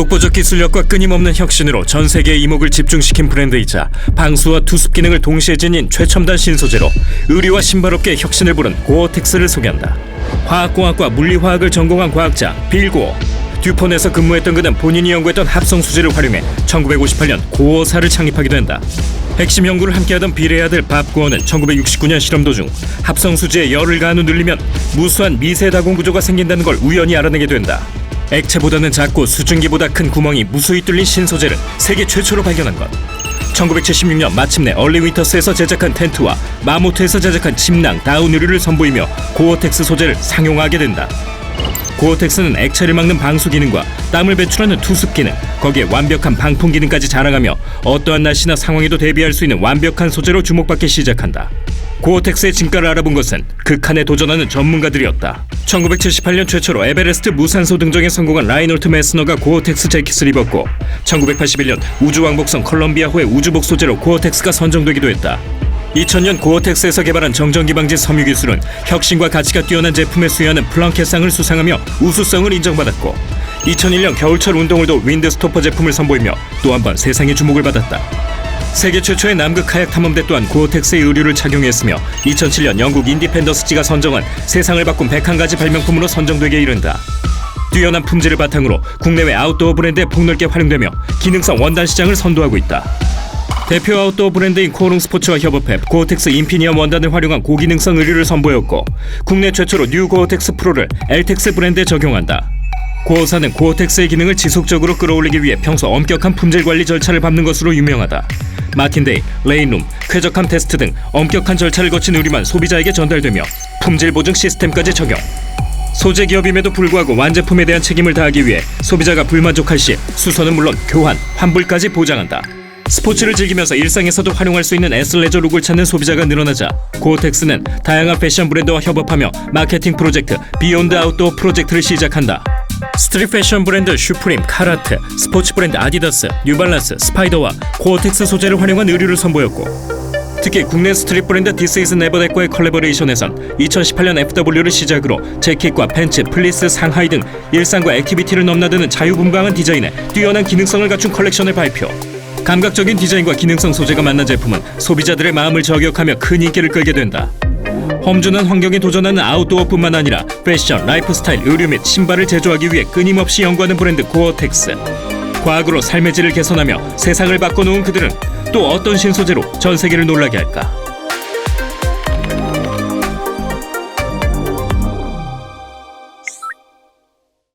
독보적 기술력과 끊임없는 혁신으로 전 세계의 이목을 집중시킨 브랜드이자 방수와 투습 기능을 동시에 지닌 최첨단 신소재로 의류와 신발업계의 혁신을 부른 고어텍스를 소개한다. 화학공학과 물리화학을 전공한 과학자 빌고 듀폰에서 근무했던 그는 본인이 연구했던 합성 수지를 활용해 1958년 고어사를 창립하기도 한다. 핵심 연구를 함께하던 빌의 아들 밥 고어는 1969년 실험 도중 합성 수지에 열을 가한 후 늘리면 무수한 미세 다공 구조가 생긴다는 걸 우연히 알아내게 된다. 액체보다는 작고 수증기보다 큰 구멍이 무수히 뚫린 신소재를 세계 최초로 발견한 것. 1976년 마침내 얼리 윈터스에서 제작한 텐트와 마모트에서 제작한 침낭, 다운 의류를 선보이며 고어텍스 소재를 상용화하게 된다. 고어텍스는 액체를 막는 방수 기능과 땀을 배출하는 투습 기능, 거기에 완벽한 방풍 기능까지 자랑하며 어떠한 날씨나 상황에도 대비할 수 있는 완벽한 소재로 주목받기 시작한다. 고어텍스의 진가를 알아본 것은 극한에 도전하는 전문가들이었다. 1978년 최초로 에베레스트 무산소 등정에 성공한 라이놀트 메스너가 고어텍스 재킷을 입었고 1981년 우주왕복선 컬럼비아호의 우주복 소재로 고어텍스가 선정되기도 했다. 2000년 고어텍스에서 개발한 정전기 방지 섬유 기술은 혁신과 가치가 뛰어난 제품에 수여하는 플랑케상을 수상하며 우수성을 인정받았고 2001년 겨울철 운동을도 윈드스토퍼 제품을 선보이며 또 한 번 세상의 주목을 받았다. 세계 최초의 남극 카약 탐험대 또한 고어텍스의 의류를 착용했으며 2007년 영국 인디펜더스지가 선정한 세상을 바꾼 101가지 발명품으로 선정되게 이른다. 뛰어난 품질을 바탕으로 국내외 아웃도어 브랜드에 폭넓게 활용되며 기능성 원단 시장을 선도하고 있다. 대표 아웃도어 브랜드인 코롱 스포츠와 협업해 고어텍스 인피니엄 원단을 활용한 고기능성 의류를 선보였고 국내 최초로 뉴 고어텍스 프로를 엘텍스 브랜드에 적용한다. 고어사는 고어텍스의 기능을 지속적으로 끌어올리기 위해 평소 엄격한 품질 관리 절차를 밟는 것으로 유명하다. 마틴데이, 레인룸, 쾌적함 테스트 등 엄격한 절차를 거친 의류만 소비자에게 전달되며 품질 보증 시스템까지 적용. 소재 기업임에도 불구하고 완제품에 대한 책임을 다하기 위해 소비자가 불만족할 시 수선은 물론 교환, 환불까지 보장한다. 스포츠를 즐기면서 일상에서도 활용할 수 있는 에슬레저 룩을 찾는 소비자가 늘어나자 고어텍스는 다양한 패션 브랜드와 협업하며 마케팅 프로젝트 비욘드 아웃도어 프로젝트를 시작한다. 스트릿 패션 브랜드 슈프림, 카라트, 스포츠 브랜드 아디다스, 뉴발란스, 스파이더와 고어텍스 소재를 활용한 의류를 선보였고 특히 국내 스트릿 브랜드 디스 이즈 네버댓과의 컬래버레이션에선 2018년 FW를 시작으로 재킷과 팬츠, 플리스, 상하이 등 일상과 액티비티를 넘나드는 자유분방한 디자인에 뛰어난 기능성을 갖춘 컬렉션을 발표. 감각적인 디자인과 기능성 소재가 만난 제품은 소비자들의 마음을 저격하며 큰 인기를 끌게 된다. 험준한 환경에 도전하는 아웃도어뿐만 아니라 패션, 라이프스타일, 의류 및 신발을 제조하기 위해 끊임없이 연구하는 브랜드 고어텍스. 과학으로 삶의 질을 개선하며 세상을 바꿔놓은 그들은 또 어떤 신소재로 전 세계를 놀라게 할까?